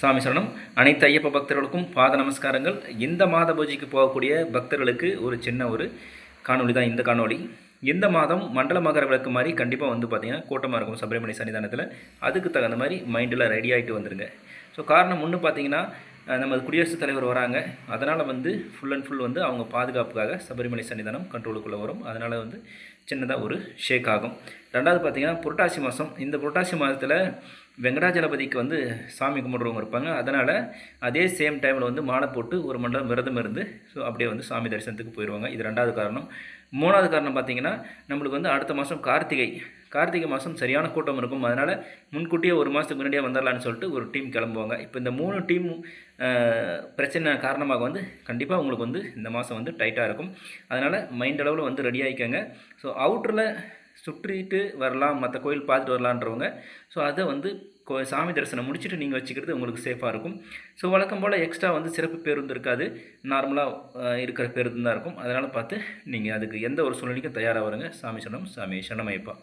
சாமி சரணம். அனைத்து ஐயப்ப பக்தர்களுக்கும் பாத நமஸ்காரங்கள். இந்த மாத பூஜைக்கு போகக்கூடிய பக்தர்களுக்கு ஒரு சின்ன ஒரு காணொளி தான் இந்த காணொளி. இந்த மாதம் மண்டல மகர விளக்கு மாதிரி கண்டிப்பாக வந்து பார்த்திங்கன்னா கூட்டமாக இருக்கும் சபரிமலை சன்னிதானத்தில். அதுக்கு தகுந்த மாதிரி மைண்டில் ரெடி ஆகிட்டு வந்துருங்க. ஸோ காரணம் ஒன்று பார்த்தீங்கன்னா நமது குடியரசுத் தலைவர் வராங்க. அதனால் வந்து ஃபுல் அண்ட் ஃபுல் வந்து அவங்க பாதுகாப்புக்காக சபரிமலை சன்னிதானம் கண்ட்ரோலுக்குள்ளே வரும். அதனால் வந்து சின்னதாக ஒரு ஷேக் ஆகும். ரெண்டாவது பார்த்தீங்கன்னா புரட்டாசி மாதம் இந்த புரட்டாசி மாதத்தில் வெங்கடாஜலபதிக்கு வந்து சாமி கும்பிட்றவங்க இருப்பாங்க. அதனால் அதே சேம் டைமில் வந்து மாலை போட்டு ஒரு மண்டலம் விரதம் இருந்து ஸோ அப்படியே வந்து சாமி தரிசனத்துக்கு போயிடுவாங்க இது ரெண்டாவது காரணம். மூணாவது காரணம் பார்த்தீங்கன்னா நம்மளுக்கு வந்து அடுத்த மாதம் கார்த்திகை. கார்த்திகை மாதம் சரியான கூட்டம் இருக்கும். அதனால் முன்கூட்டியே ஒரு மாதத்துக்கு முன்னாடியே வந்துடலான்னு சொல்லிட்டு ஒரு டீம் கிளம்புவாங்க. இப்போ இந்த மூணு டீம் பிரச்சனை காரணமாக வந்து கண்டிப்பாக உங்களுக்கு வந்து இந்த மாதம் வந்து டைட்டாக இருக்கும். அதனால் மைண்ட் அளவில் வந்து ரெடி ஆகிக்கோங்க ஸோ அவுட்டரில் சுற்றிட்டு வரலாம் மற்ற கோயில் பார்த்துட்டு வரலான்றவங்க. ஸோ அதை வந்து கோ சாமி தரிசனம் முடிச்சுட்டு நீங்கள் வச்சுக்கிறது உங்களுக்கு சேஃபாக இருக்கும். ஸோ வழக்கம் போல் எக்ஸ்ட்ரா வந்து சிறப்பு பேருந்து இருக்காது. நார்மலாக இருக்கிற பேருந்து தான் இருக்கும். அதனால் பார்த்து நீங்கள் அதுக்கு எந்த ஒரு சூழ்நிலைக்கும் தயாராக வருங்க. சாமி சரணம் சாமி சரணமைப்பா